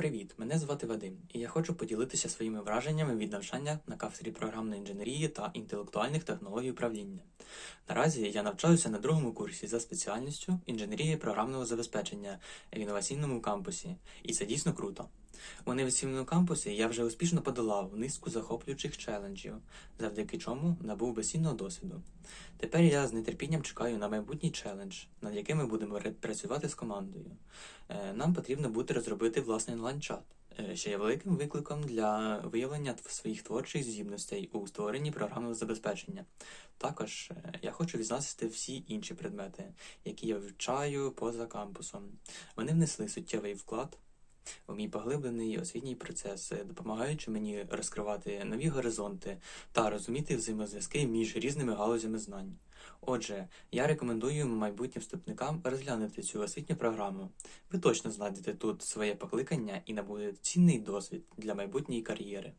Привіт, мене звати Вадим, і я хочу поділитися своїми враженнями від навчання на кафедрі програмної інженерії та інтелектуальних технологій управління. Наразі я навчаюся на другому курсі за спеціальністю інженерії програмного забезпечення в інноваційному кампусі, і це дійсно круто. У інноваційному кампусі я вже успішно подолав низку захоплюючих челенджів, завдяки чому набув безцінного досвіду. Тепер я з нетерпінням чекаю на майбутній челендж, над яким ми будемо працювати з командою. Е, Нам потрібно буде розробити власний онлайн-чат, е, що є великим викликом для виявлення своїх творчих здібностей у створенні програмного забезпечення. Також е, я хочу відзначити всі інші предмети, які я вивчаю поза кампусом. Вони внесли суттєвий вклад у мій поглиблений освітній процес, е, допомагаючи мені розкривати нові горизонти та розуміти взаємозв'язки між різними галузями знань. Отже, я рекомендую майбутнім вступникам розглянути цю освітню програму. Ви точно знайдете тут своє покликання і набудете цінний досвід для майбутньої кар'єри.